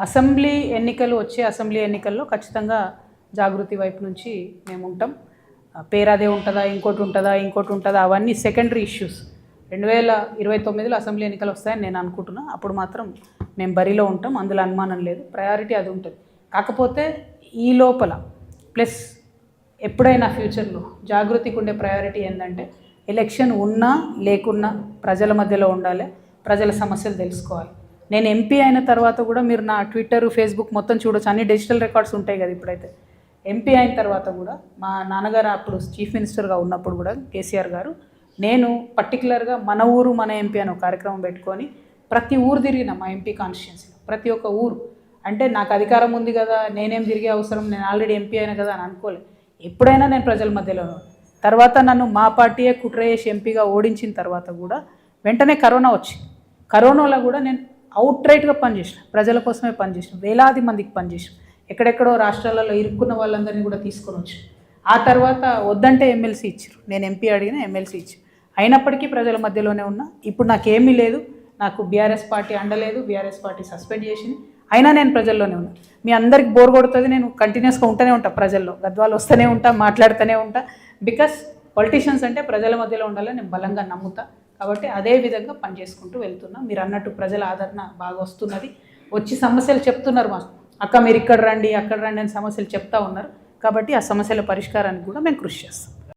Assembly ఎన్నికలు వచ్చే assembly ఎన్నికల్లో ఖచ్చితంగా జాగృతి వైపు నుంచి మేము ఉంటాం. పేరాదే ఉంటుందా ఇంకోటి ఉంటుందా ఇంకోటి ఉంటుందా అవన్నీ సెకండరీ ఇష్యూస్ రెండు వేల ఇరవై తొమ్మిదిలో అసెంబ్లీ ఎన్నికలు వస్తాయని నేను అనుకుంటున్నా. అప్పుడు మాత్రం మేము బరిలో ఉంటాం. అందులో అనుమానం లేదు. ప్రయారిటీ అది ఉంటుంది. కాకపోతే ఈ లోపల ప్లస్ ఎప్పుడైనా ఫ్యూచర్లో జాగృతికి ఉండే ప్రయారిటీ ఏంటంటే ఎలక్షన్ ఉన్నా లేకున్నా ప్రజల మధ్యలో ఉండాలి. ప్రజల సమస్యలు తెలుసుకోవాలి. నేను ఎంపీ అయిన తర్వాత కూడా మీరు నా ట్విట్టర్ ఫేస్బుక్ మొత్తం చూడొచ్చు. అన్ని డిజిటల్ రికార్డ్స్ ఉంటాయి కదా ఇప్పుడైతే. ఎంపీ అయిన తర్వాత కూడా మా నాన్నగారు అప్పుడు చీఫ్ మినిస్టర్గా ఉన్నప్పుడు కూడా కేసీఆర్ గారు నేను పర్టికులర్గా మన ఊరు మన ఎంపీ అనే కార్యక్రమం పెట్టుకొని ప్రతి ఊరు తిరిగిన మా ఎంపీ కాన్స్టిట్యున్సీలో ప్రతి ఒక్క ఊరు. అంటే నాకు అధికారం ఉంది కదా నేనేం తిరిగే అవసరం నేను ఆల్రెడీ ఎంపీ అయినా కదా అని అనుకోలేదు ఎప్పుడైనా నేను ప్రజల మధ్యలో తర్వాత నన్ను మా పార్టీయే కుట్ర చేసి ఎంపీగా ఓడించిన తర్వాత కూడా వెంటనే కరోనా వచ్చింది. కరోనాలో కూడా నేను అవుట్ రైట్గా పనిచేసినాం ప్రజల కోసమే పనిచేసినాం వేలాది మందికి పనిచేసిన ఎక్కడెక్కడో రాష్ట్రాలలో ఇరుక్కున్న వాళ్ళందరినీ కూడా తీసుకొని వచ్చాను. ఆ తర్వాత వద్దంటే ఎమ్మెల్సీ ఇచ్చారు నేను ఎంపీ అడిగిన ఎమ్మెల్సీ ఇచ్చారు అయినప్పటికీ ప్రజల మధ్యలోనే ఉన్నా. ఇప్పుడు నాకేమీ లేదు. నాకు బీఆర్ఎస్ పార్టీ అండలేదు. బీఆర్ఎస్ పార్టీ సస్పెండ్ చేసింది. అయినా నేను ప్రజల్లోనే ఉన్నా. మీ అందరికి బోర్ కొడుతుంది. నేను కంటిన్యూస్గా ఉంటూనే ఉంటా ప్రజల్లో. గద్వాలు వస్తూనే ఉంటా మాట్లాడుతూనే ఉంటా. బికాస్ పొలిటీషియన్స్ అంటే ప్రజల మధ్యలో ఉండాలని నేను బలంగా నమ్ముతా. కాబట్టి అదే విధంగా పనిచేసుకుంటూ వెళ్తున్నాం. మీరు అన్నట్టు ప్రజల ఆదరణ బాగా వస్తున్నది. వచ్చి సమస్యలు చెప్తున్నారు మాకు అక్క మీరు ఇక్కడ రండి అక్కడ రండి అని సమస్యలు చెప్తా ఉన్నారు. కాబట్టి ఆ సమస్యల పరిష్కారానికి కూడా మేము కృషి చేస్తాం.